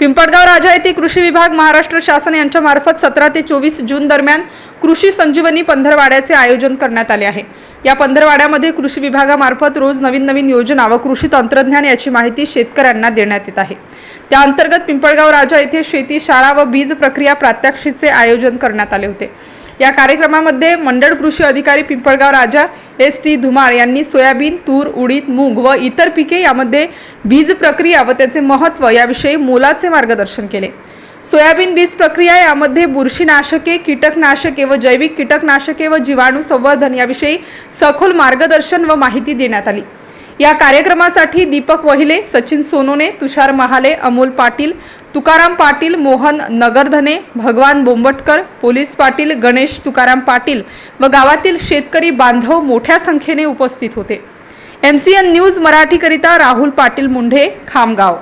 पिंपळगाव राजा येथे कृषी विभाग महाराष्ट्र शासन यांच्या मार्फत सतरा ते चोवीस जून दरम्यान कृषी संजीवनी पंधरवाड्याचे आयोजन करण्यात आले आहे. या पंधरवाड्यामध्ये कृषी विभागामार्फत रोज नवीन नवीन योजना व कृषी तंत्रज्ञान याची माहिती शेतकऱ्यांना देण्यात येत आहे. त्या अंतर्गत पिंपळगाव राजा येथे शेती शाळा व बीज प्रक्रिया प्रात्यक्षिकचे आयोजन करण्यात आले होते. या कार्यक्रमामध्ये मंडळ कृषी अधिकारी पिंपळगाव राजा एस टी धुमार यांनी सोयाबीन तूर उडीद मूग व इतर पिके यामध्ये बीज प्रक्रिया व त्याचे महत्त्व याविषयी मोलाचे मार्गदर्शन केले. सोयाबीन बीज प्रक्रिया यामध्ये बुरशीनाशके कीटकनाशके व जैविक कीटकनाशके व जीवाणू संवर्धन याविषयी सखोल मार्गदर्शन व माहिती देण्यात आली. या कार्यक्रमासाठी दीपक वहिले सचिन सोनोने तुषार महाले अमोल पाटील तुकाराम पाटील मोहन नगरधने भगवान बोंबटकर पोलीस पाटील गणेश तुकाराम पाटील व गावातील शेतकरी बांधव मोठ्या संख्येने उपस्थित होते. एम सी एन न्यूज मराठीकरिता राहुल पाटील मुंढे खामगाव.